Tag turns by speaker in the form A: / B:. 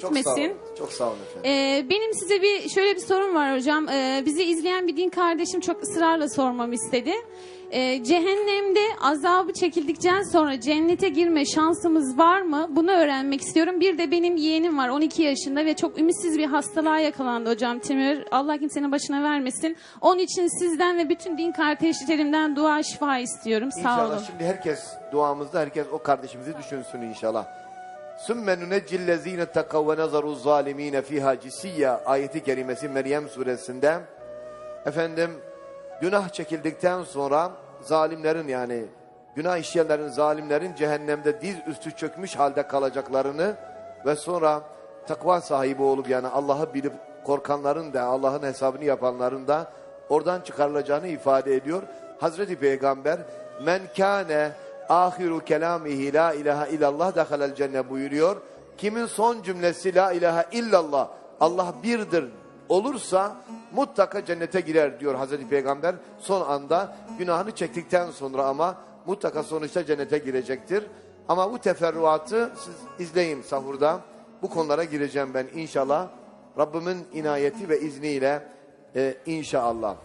A: Çok sağ olun.
B: Gitmesin.
A: Çok sağ olun efendim.
B: Ee, benim size bir şöyle bir sorum var hocam. Ee, bizi izleyen bir din kardeşim çok ısrarla sormamı istedi. Ee, cehennemde azabı çekildikten sonra cennete girme şansımız var mı? Bunu öğrenmek istiyorum. Bir de benim yeğenim var 12 yaşında ve çok ümitsiz bir hastalığa yakalandı hocam Timur. Allah kimsenin başına vermesin. Onun için sizden ve bütün din kardeşlerimden dua şifa istiyorum. Sağ
A: İnşallah
B: olun.
A: şimdi herkes duamızda herkes o kardeşimizi düşünsün inşallah. Sümme nuneccillezine tekav ve nazaru zalimine fiha cisiyya ayeti kerimesi Meryem suresinde efendim günah çekildikten sonra zalimlerin yani günah işleyenlerin zalimlerin cehennemde diz üstü çökmüş halde kalacaklarını ve sonra takva sahibi olup yani Allah'ı bilip korkanların da Allah'ın hesabını yapanların da oradan çıkarılacağını ifade ediyor. Hazreti Peygamber men kâne ahiru kelamihi la ilahe illallah dehalel cennet buyuruyor. Kimin son cümlesi la ilahe illallah Allah birdir olursa mutlaka cennete girer diyor Hazreti Peygamber. Son anda günahını çektikten sonra ama mutlaka sonuçta cennete girecektir. Ama bu teferruatı siz izleyin sahurda. Bu konulara gireceğim ben inşallah. Rabbimin inayeti ve izniyle e, inşallah.